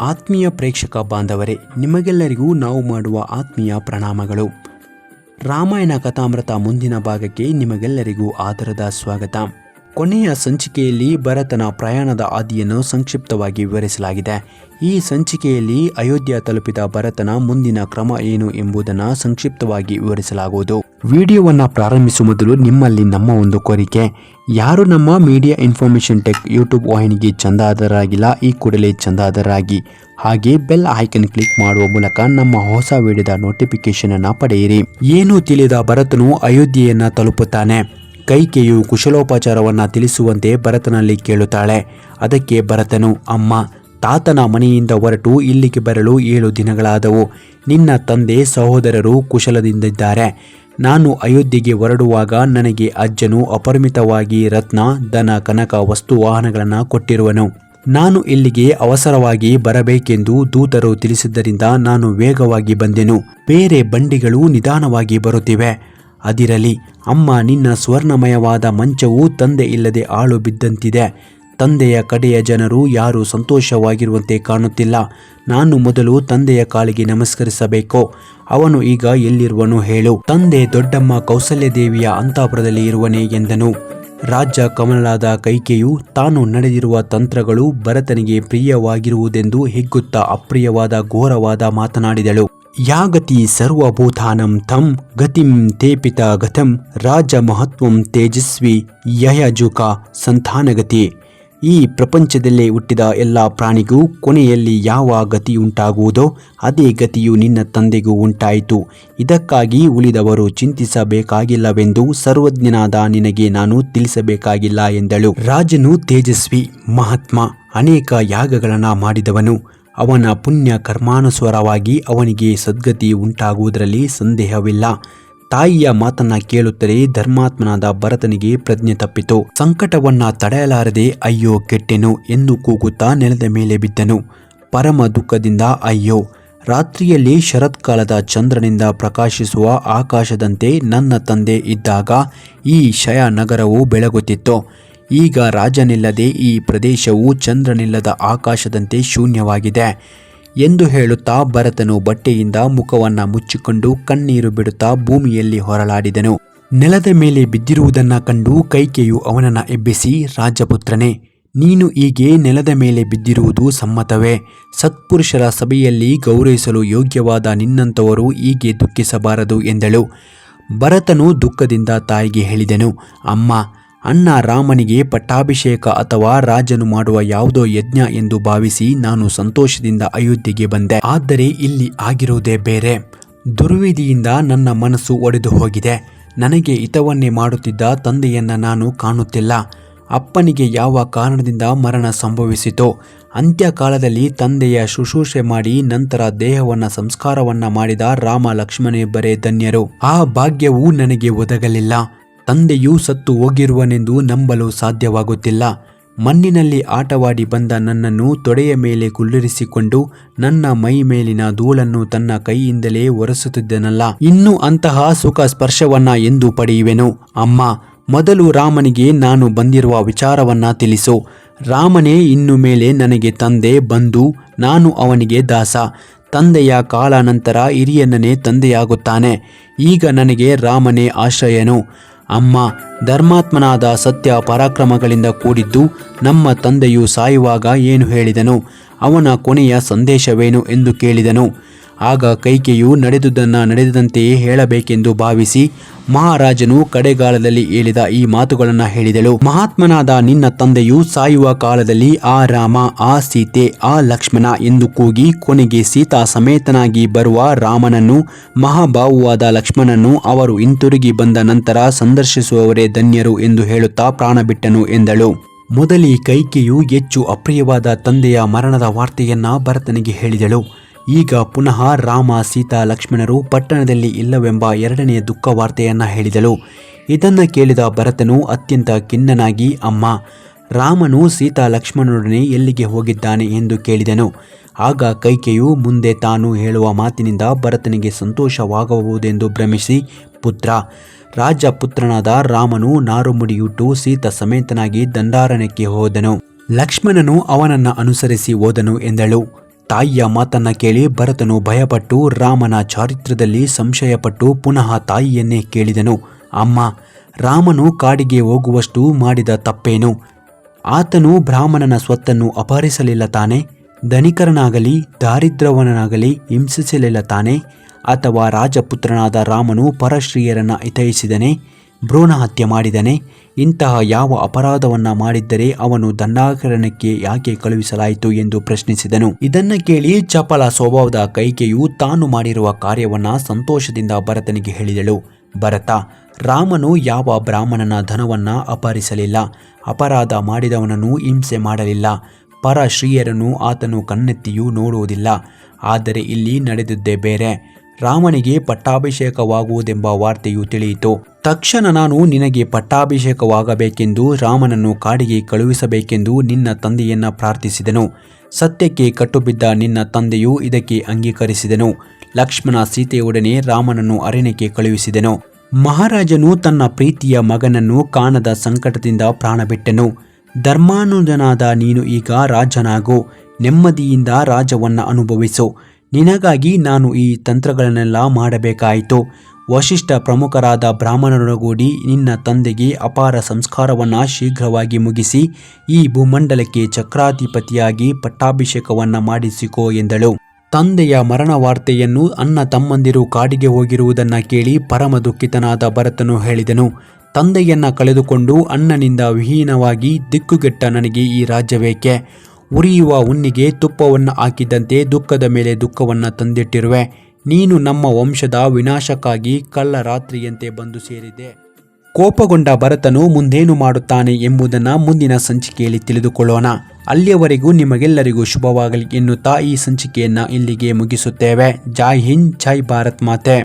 ಆತ್ಮೀಯ ಪ್ರೇಕ್ಷಕ ಬಾಂಧವರೇ, ನಿಮಗೆಲ್ಲರಿಗೂ ನಾವು ಮಾಡುವ ಆತ್ಮೀಯ ಪ್ರಣಾಮಗಳು. ರಾಮಾಯಣ ಕಥಾಮೃತ ಮುಂದಿನ ಭಾಗಕ್ಕೆ ನಿಮಗೆಲ್ಲರಿಗೂ ಆದರದ ಸ್ವಾಗತ. ಕೊನೆಯ ಸಂಚಿಕೆಯಲ್ಲಿ ಭರತನ ಪ್ರಯಾಣದ ಆದಿಯನ್ನು ಸಂಕ್ಷಿಪ್ತವಾಗಿ ವಿವರಿಸಲಾಗಿದೆ. ಈ ಸಂಚಿಕೆಯಲ್ಲಿ ಅಯೋಧ್ಯ ತಲುಪಿದ ಭರತನ ಮುಂದಿನ ಕ್ರಮ ಏನು ಎಂಬುದನ್ನು ಸಂಕ್ಷಿಪ್ತವಾಗಿ ವಿವರಿಸಲಾಗುವುದು. ವಿಡಿಯೋವನ್ನು ಪ್ರಾರಂಭಿಸುವ ಮೊದಲು ನಿಮ್ಮಲ್ಲಿ ನಮ್ಮ ಒಂದು ಕೋರಿಕೆ. ಯಾರು ನಮ್ಮ ಮೀಡಿಯಾ ಇನ್ಫಾರ್ಮೇಷನ್ ಟೆಕ್ ಯೂಟ್ಯೂಬ್ ವಾಹಿನಿಗೆ ಚಂದಾದರಾಗಿಲ್ಲ ಈ ಕೂಡಲೇ ಚಂದಾದರಾಗಿ ಹಾಗೆ ಬೆಲ್ ಐಕನ್ ಕ್ಲಿಕ್ ಮಾಡುವ ಮೂಲಕ ನಮ್ಮ ಹೊಸ ವಿಡಿಯೋದ ನೋಟಿಫಿಕೇಶನ್ ಅನ್ನ ಪಡೆಯಿರಿ. ಏನು ತಿಳಿದ ಭರತನು ಅಯೋಧ್ಯೆಯನ್ನ ತಲುಪುತ್ತಾನೆ. ಕೈಕೆಯು ಕುಶಲೋಪಚಾರವನ್ನು ತಿಳಿಸುವಂತೆ ಭರತನಲ್ಲಿ ಕೇಳುತ್ತಾಳೆ. ಅದಕ್ಕೆ ಭರತನು, ಅಮ್ಮ, ತಾತನ ಮನೆಯಿಂದ ಹೊರಟು ಇಲ್ಲಿಗೆ ಬರಲು ಏಳು ದಿನಗಳಾದವು. ನಿನ್ನ ತಂದೆ ಸಹೋದರರು ಕುಶಲದಿಂದಿದ್ದಾರೆ. ನಾನು ಅಯೋಧ್ಯೆಗೆ ಹೊರಡುವಾಗ ನನಗೆ ಅಜ್ಜನು ಅಪರಿಮಿತವಾಗಿ ರತ್ನ, ದನ, ಕನಕ, ವಸ್ತು, ವಾಹನಗಳನ್ನು ಕೊಟ್ಟಿರುವನು. ನಾನು ಇಲ್ಲಿಗೆ ಅವಸರವಾಗಿ ಬರಬೇಕೆಂದು ದೂತರು ತಿಳಿಸಿದ್ದರಿಂದ ನಾನು ವೇಗವಾಗಿ ಬಂದೆನು. ಬೇರೆ ಬಂಡಿಗಳು ನಿಧಾನವಾಗಿ ಬರುತ್ತಿವೆ. ಅದಿರಲಿ, ಅಮ್ಮ ನಿನ್ನ ಸ್ವರ್ಣಮಯವಾದ ಮಂಚವು ತಂದೆ ಇಲ್ಲದೆ ಆಳು ಬಿದ್ದಂತಿದೆ. ತಂದೆಯ ಕಡೆಯ ಜನರು ಯಾರು ಸಂತೋಷವಾಗಿರುವಂತೆ ಕಾಣುತ್ತಿಲ್ಲ. ನಾನು ಮೊದಲು ತಂದೆಯ ಕಾಲಿಗೆ ನಮಸ್ಕರಿಸಬೇಕು. ಅವನು ಈಗ ಎಲ್ಲಿರುವನು ಹೇಳು. ತಂದೆ ದೊಡ್ಡಮ್ಮ ಕೌಸಲ್ಯದೇವಿಯ ಅಂತಾಪುರದಲ್ಲಿ ಇರುವನೇ ಎಂದನು. ರಾಜ್ಯ ಕಮಲಾದ ಕೈಕೆಯು ತಾನು ನಡೆದಿರುವ ತಂತ್ರಗಳು ಭರತನಿಗೆ ಪ್ರಿಯವಾಗಿರುವುದೆಂದು ಹಿಗ್ಗುತ್ತಾ ಅಪ್ರಿಯವಾದ ಘೋರವಾದ ಮಾತನಾಡಿದಳು. ಯಾಗತಿ ಸರ್ವಭೂತಾನಂ ತಂ ಗತಿಂ ತೇಪಿತ ಗತಂ ರಾಜ ಮಹತ್ವಂ ತೇಜಸ್ವಿ ಯಯಜುಕ ಸಂತಾನಗತಿ. ಈ ಪ್ರಪಂಚದಲ್ಲೇ ಹುಟ್ಟಿದ ಎಲ್ಲ ಪ್ರಾಣಿಗೂ ಕೊನೆಯಲ್ಲಿ ಯಾವ ಗತಿಯುಂಟಾಗುವುದೋ ಅದೇ ಗತಿಯು ನಿನ್ನ ತಂದೆಗೂ ಉಂಟಾಯಿತು. ಇದಕ್ಕಾಗಿ ಉಳಿದವರು ಚಿಂತಿಸಬೇಕಾಗಿಲ್ಲವೆಂದು ಸರ್ವಜ್ಞನಾದ ನಿನಗೆ ನಾನು ತಿಳಿಸಬೇಕಾಗಿಲ್ಲ ಎಂದಳು. ರಾಜನು ತೇಜಸ್ವಿ, ಮಹಾತ್ಮ, ಅನೇಕ ಯಾಗಗಳನ್ನು ಮಾಡಿದವನು. ಅವನ ಪುಣ್ಯ ಕರ್ಮಾನುಸಾರವಾಗಿ ಅವನಿಗೆ ಸದ್ಗತಿ ಉಂಟಾಗುವುದರಲ್ಲಿ ಸಂದೇಹವಿಲ್ಲ. ತಾಯಿಯ ಮಾತನ್ನ ಕೇಳುತ್ತಲೇ ಧರ್ಮಾತ್ಮನಾದ ಭರತನಿಗೆ ಪ್ರಜ್ಞೆ ತಪ್ಪಿತು. ಸಂಕಟವನ್ನ ತಡೆಯಲಾರದೆ ಅಯ್ಯೋ ಕೆಟ್ಟೆನು ಎಂದು ಕೂಗುತ್ತಾ ನೆಲದ ಮೇಲೆ ಬಿದ್ದನು. ಪರಮ ದುಃಖದಿಂದ ಅಯ್ಯೋ, ರಾತ್ರಿಯಲ್ಲಿ ಶರತ್ಕಾಲದ ಚಂದ್ರನಿಂದ ಪ್ರಕಾಶಿಸುವ ಆಕಾಶದಂತೆ ನನ್ನ ತಂದೆ ಇದ್ದಾಗ ಈ ಶಯ ನಗರವು ಬೆಳಗುತ್ತಿತ್ತು. ಈಗ ರಾಜನಿಲ್ಲದೆ ಈ ಪ್ರದೇಶವು ಚಂದ್ರನಿಲ್ಲದ ಆಕಾಶದಂತೆ ಶೂನ್ಯವಾಗಿದೆ ಎಂದು ಹೇಳುತ್ತಾ ಭರತನು ಬಟ್ಟೆಯಿಂದ ಮುಖವನ್ನ ಮುಚ್ಚಿಕೊಂಡು ಕಣ್ಣೀರು ಬಿಡುತ್ತಾ ಭೂಮಿಯಲ್ಲಿ ಹೊರಳಾಡಿದನು ನೆಲದ ಮೇಲೆ ಬಿದ್ದಿರುವುದನ್ನ ಕಂಡು ಕೈಕೆಯು ಅವನನ್ನ ಎಬ್ಬಿಸಿ, ರಾಜಪುತ್ರನೇ, ನೀನು ಹೀಗೆ ನೆಲದ ಮೇಲೆ ಬಿದ್ದಿರುವುದು ಸಮ್ಮತವೇ? ಸತ್ಪುರುಷರ ಸಭೆಯಲ್ಲಿ ಗೌರವಿಸಲು ಯೋಗ್ಯವಾದ ನಿನ್ನಂಥವರು ಹೀಗೆ ದುಃಖಿಸಬಾರದು ಎಂದಳು. ಭರತನು ದುಃಖದಿಂದ ತಾಯಿಗೆ ಹೇಳಿದನು, ಅಮ್ಮ ಅಣ್ಣ ರಾಮನಿಗೆ ಪಟ್ಟಾಭಿಷೇಕ ಅಥವಾ ರಾಜನು ಮಾಡುವ ಯಾವುದೋ ಯಜ್ಞ ಎಂದು ಭಾವಿಸಿ ನಾನು ಸಂತೋಷದಿಂದ ಅಯೋಧ್ಯೆಗೆ ಬಂದೆ. ಆದರೆ ಇಲ್ಲಿ ಆಗಿರುವುದೇ ಬೇರೆ. ದುರ್ವಿಧಿಯಿಂದ ನನ್ನ ಮನಸ್ಸು ಒಡೆದು ಹೋಗಿದೆ. ನನಗೆ ಹಿತವನ್ನೇ ಮಾಡುತ್ತಿದ್ದ ತಂದೆಯನ್ನ ನಾನು ಕಾಣುತ್ತಿಲ್ಲ. ಅಪ್ಪನಿಗೆ ಯಾವ ಕಾರಣದಿಂದ ಮರಣ ಸಂಭವಿಸಿತೋ, ಅಂತ್ಯಕಾಲದಲ್ಲಿ ತಂದೆಯ ಶುಶ್ರೂಷೆ ಮಾಡಿ ನಂತರ ದೇಹವನ್ನ ಸಂಸ್ಕಾರವನ್ನ ಮಾಡಿದ ರಾಮ ಲಕ್ಷ್ಮಣನಿಬ್ಬರೇ ಧನ್ಯರು. ಆ ಭಾಗ್ಯವೂ ನನಗೆ ಒದಗಲಿಲ್ಲ. ತಂದೆಯೂ ಸತ್ತು ಹೋಗಿರುವನೆಂದು ನಂಬಲು ಸಾಧ್ಯವಾಗುತ್ತಿಲ್ಲ. ಮಣ್ಣಿನಲ್ಲಿ ಆಟವಾಡಿ ಬಂದ ನನ್ನನ್ನು ತೊಡೆಯ ಮೇಲೆ ಕುಳ್ಳಿರಿಸಿಕೊಂಡು ನನ್ನ ಮೈ ಮೇಲಿನ ಧೂಳನ್ನು ತನ್ನ ಕೈಯಿಂದಲೇ ಒರೆಸುತ್ತಿದ್ದನಲ್ಲ. ಇನ್ನು ಅಂತಹ ಸುಖ ಸ್ಪರ್ಶವನ್ನ ಎಂದು ಪಡೆಯುವೆನು. ಅಮ್ಮ, ಮೊದಲು ರಾಮನಿಗೆ ನಾನು ಬಂದಿರುವ ವಿಚಾರವನ್ನ ತಿಳಿಸು. ರಾಮನೇ ಇನ್ನು ಮೇಲೆ ನನಗೆ ತಂದೆ ಬಂದು ನಾನು ಅವನಿಗೆ ದಾಸ. ತಂದೆಯ ಕಾಲಾನಂತರ ಹಿರಿಯನ್ನನೇ ತಂದೆಯಾಗುತ್ತಾನೆ. ಈಗ ನನಗೆ ರಾಮನೇ ಆಶ್ರಯನು. ಅಮ್ಮ, ಧರ್ಮಾತ್ಮನಾದ ಸತ್ಯ ಪರಾಕ್ರಮಗಳಿಂದ ಕೂಡಿದ್ದು ನಮ್ಮ ತಂದೆಯು ಸಾಯುವಾಗ ಏನು ಹೇಳಿದನು? ಅವನ ಕೊನೆಯ ಸಂದೇಶವೇನು ಎಂದು ಕೇಳಿದನು. ಆಗ ಕೈಕೆಯು ನಡೆದುದನ್ನು ನಡೆದಂತೆಯೇ ಹೇಳಬೇಕೆಂದು ಭಾವಿಸಿ ಮಹಾರಾಜನು ಕಡೆಗಾಲದಲ್ಲಿ ಹೇಳಿದ ಈ ಮಾತುಗಳನ್ನು ಹೇಳಿದಳು. ಮಹಾತ್ಮನಾದ ನಿನ್ನ ತಂದೆಯು ಸಾಯುವ ಕಾಲದಲ್ಲಿ ಆ ರಾಮ, ಆ ಸೀತೆ, ಆ ಲಕ್ಷ್ಮಣ ಎಂದು ಕೂಗಿ ಕೊನೆಗೆ ಸೀತಾ ಸಮೇತನಾಗಿ ಬರುವ ರಾಮನನ್ನು, ಮಹಾಬಾಹುವಾದ ಲಕ್ಷ್ಮಣನು ಅವರು ಹಿಂತಿರುಗಿ ಬಂದ ನಂತರ ಸಂದರ್ಶಿಸುವವರೇ ಧನ್ಯರು ಎಂದು ಹೇಳುತ್ತಾ ಪ್ರಾಣ ಬಿಟ್ಟನು ಎಂದಳು. ಮೊದಲಿ ಕೈಕೆಯು ಹೆಚ್ಚು ಅಪ್ರಿಯವಾದ ತಂದೆಯ ಮರಣದ ವಾರ್ತೆಯನ್ನ ಭರತನಿಗೆ ಹೇಳಿದಳು. ಈಗ ಪುನಃ ರಾಮ ಸೀತಾ ಲಕ್ಷ್ಮಣರು ಪಟ್ಟಣದಲ್ಲಿ ಇಲ್ಲವೆಂಬ ಎರಡನೆಯ ದುಃಖ ವಾರ್ತೆಯನ್ನು ಹೇಳಿದಳು. ಇದನ್ನು ಕೇಳಿದ ಭರತನು ಅತ್ಯಂತ ಖಿನ್ನನಾಗಿ, ಅಮ್ಮ, ರಾಮನು ಸೀತಾ ಲಕ್ಷ್ಮಣರೊಡನೆ ಎಲ್ಲಿಗೆ ಹೋಗಿದ್ದಾನೆ ಎಂದು ಕೇಳಿದನು. ಆಗ ಕೈಕೆಯು ಮುಂದೆ ತಾನು ಹೇಳುವ ಮಾತಿನಿಂದ ಭರತನಿಗೆ ಸಂತೋಷವಾಗಬಹುದೆಂದು ಭ್ರಮಿಸಿ, ಪುತ್ರ ರಾಜಪುತ್ರನಾದ ರಾಮನು ನಾರುಮುಡಿಯುಟ್ಟು ಸೀತ ಸಮೇತನಾಗಿ ದಂಡಾರಣ್ಯಕ್ಕೆ ಹೋದನು. ಲಕ್ಷ್ಮಣನು ಅವನನ್ನು ಅನುಸರಿಸಿ ಹೋದನು ಎಂದಳು. ತಾಯಿಯ ಮಾತನ್ನ ಕೇಳಿ ಭರತನು ಭಯಪಟ್ಟು ರಾಮನ ಚಾರಿತ್ರದಲ್ಲಿ ಸಂಶಯಪಟ್ಟು ಪುನಃ ತಾಯಿಯನ್ನೇ ಕೇಳಿದನು. ಅಮ್ಮ, ರಾಮನು ಕಾಡಿಗೆ ಹೋಗುವಷ್ಟು ಮಾಡಿದ ತಪ್ಪೇನು? ಆತನು ಬ್ರಾಹ್ಮಣನ ಸ್ವತ್ತನ್ನು ಅಪಹರಿಸಲಿಲ್ಲ ತಾನೆ? ಧನಿಕರನಾಗಲಿ ದಾರಿದ್ರ್ಯವನಾಗಲಿ ಹಿಂಸಿಸಲಿಲ್ಲ ತಾನೆ? ಅಥವಾ ರಾಜಪುತ್ರನಾದ ರಾಮನು ಪರಶ್ರೀಯರನ್ನು ಹಿತೈಸಿದನೆ? ಭ್ರೂಣ ಹತ್ಯೆ ಮಾಡಿದನೆ. ಇಂತಹ ಯಾವ ಅಪರಾಧವನ್ನ ಮಾಡಿದ್ದರೆ ಅವನು ದಂಡಾಕರಣಕ್ಕೆ ಯಾಕೆ ಕಳುಹಿಸಲಾಯಿತು ಎಂದು ಪ್ರಶ್ನಿಸಿದನು. ಇದನ್ನ ಕೇಳಿ ಚಪಲ ಸ್ವಭಾವದ ಕೈಕೆಯು ತಾನು ಮಾಡಿರುವ ಕಾರ್ಯವನ್ನ ಸಂತೋಷದಿಂದ ಭರತನಿಗೆ ಹೇಳಿದಳು. ಭರತ, ರಾಮನು ಯಾವ ಬ್ರಾಹ್ಮಣನ ಧನವನ್ನ ಅಪಹರಿಸಲಿಲ್ಲ. ಅಪರಾಧ ಮಾಡಿದವನನ್ನು ಹಿಂಸೆ ಮಾಡಲಿಲ್ಲ. ಪರ ಶ್ರೀಯರನ್ನು ಆತನು ಕಣ್ಣೆತ್ತಿಯೂ ನೋಡುವುದಿಲ್ಲ. ಆದರೆ ಇಲ್ಲಿ ನಡೆದಿದ್ದೇ ಬೇರೆ. ರಾಮನಿಗೆ ಪಟ್ಟಾಭಿಷೇಕವಾಗುವುದೆಂಬ ವಾರ್ತೆಯು ತಿಳಿಯಿತು. ತಕ್ಷಣ ನಾನು ನಿನಗೆ ಪಟ್ಟಾಭಿಷೇಕವಾಗಬೇಕೆಂದು ರಾಮನನ್ನು ಕಾಡಿಗೆ ಕಳುಹಿಸಬೇಕೆಂದು ನಿನ್ನ ತಂದೆಯನ್ನ ಪ್ರಾರ್ಥಿಸಿದನು. ಸತ್ಯಕ್ಕೆ ಕಟ್ಟುಬಿದ್ದ ನಿನ್ನ ತಂದೆಯು ಇದಕ್ಕೆ ಅಂಗೀಕರಿಸಿದನು. ಲಕ್ಷ್ಮಣ ಸೀತೆಯೊಡನೆ ರಾಮನನ್ನು ಅರಣ್ಯಕ್ಕೆ ಕಳುಹಿಸಿದನು. ಮಹಾರಾಜನು ತನ್ನ ಪ್ರೀತಿಯ ಮಗನನ್ನು ಕಾಣದ ಸಂಕಟದಿಂದ ಪ್ರಾಣ ಬಿಟ್ಟನು ಧರ್ಮಾನುಜನಾದ ನೀನು ಈಗ ರಾಜನಾಗು. ನೆಮ್ಮದಿಯಿಂದ ರಾಜವನ್ನ ಅನುಭವಿಸು. ನಿನಗಾಗಿ ನಾನು ಈ ತಂತ್ರಗಳನ್ನೆಲ್ಲ ಮಾಡಬೇಕಾಯಿತು. ವಶಿಷ್ಠ ಪ್ರಮುಖರಾದ ಬ್ರಾಹ್ಮಣರೊಡಗೂಡಿ ನಿನ್ನ ತಂದೆಗೆ ಅಪಾರ ಸಂಸ್ಕಾರವನ್ನು ಶೀಘ್ರವಾಗಿ ಮುಗಿಸಿ, ಈ ಭೂಮಂಡಲಕ್ಕೆ ಚಕ್ರಾಧಿಪತಿಯಾಗಿ ಪಟ್ಟಾಭಿಷೇಕವನ್ನು ಮಾಡಿಸಿಕೋ ಎಂದಳು. ತಂದೆಯ ಮರಣ ವಾರ್ತೆಯನ್ನು ಅನ್ನ ತಮ್ಮಂದಿರು ಕಾಡಿಗೆ ಹೋಗಿರುವುದನ್ನು ಕೇಳಿ ಪರಮ ದುಃಖಿತನಾದ ಭರತನು ಹೇಳಿದನು. ತಂದೆಯನ್ನ ಕಳೆದುಕೊಂಡು ಅಣ್ಣನಿಂದ ವಿಹೀನವಾಗಿ ದಿಕ್ಕುಗೆಟ್ಟ ನನಗೆ ಈ ರಾಜ್ಯವೇಕೆ? ಉರಿಯುವ ಉನ್ನಿಗೆ ತುಪ್ಪವನ್ನು ಹಾಕಿದಂತೆ ದುಃಖದ ಮೇಲೆ ದುಃಖವನ್ನು ತಂದಿಟ್ಟಿರುವೆ. ನೀನು ನಮ್ಮ ವಂಶದ ವಿನಾಶಕ್ಕಾಗಿ ಕಳ್ಳ ರಾತ್ರಿಯಂತೆ ಬಂದು ಸೇರಿದೆ. ಕೋಪಗೊಂಡ ಭರತನು ಮುಂದೇನು ಮಾಡುತ್ತಾನೆ ಎಂಬುದನ್ನು ಮುಂದಿನ ಸಂಚಿಕೆಯಲ್ಲಿ ತಿಳಿದುಕೊಳ್ಳೋಣ. ಅಲ್ಲಿಯವರೆಗೂ ನಿಮಗೆಲ್ಲರಿಗೂ ಶುಭವಾಗಲಿ ಎನ್ನುತ್ತಾ ಈ ಸಂಚಿಕೆಯನ್ನು ಇಲ್ಲಿಗೆ ಮುಗಿಸುತ್ತೇವೆ. ಜೈ ಹಿಂದ್, ಜೈ ಭಾರತ್ ಮಾತೆ.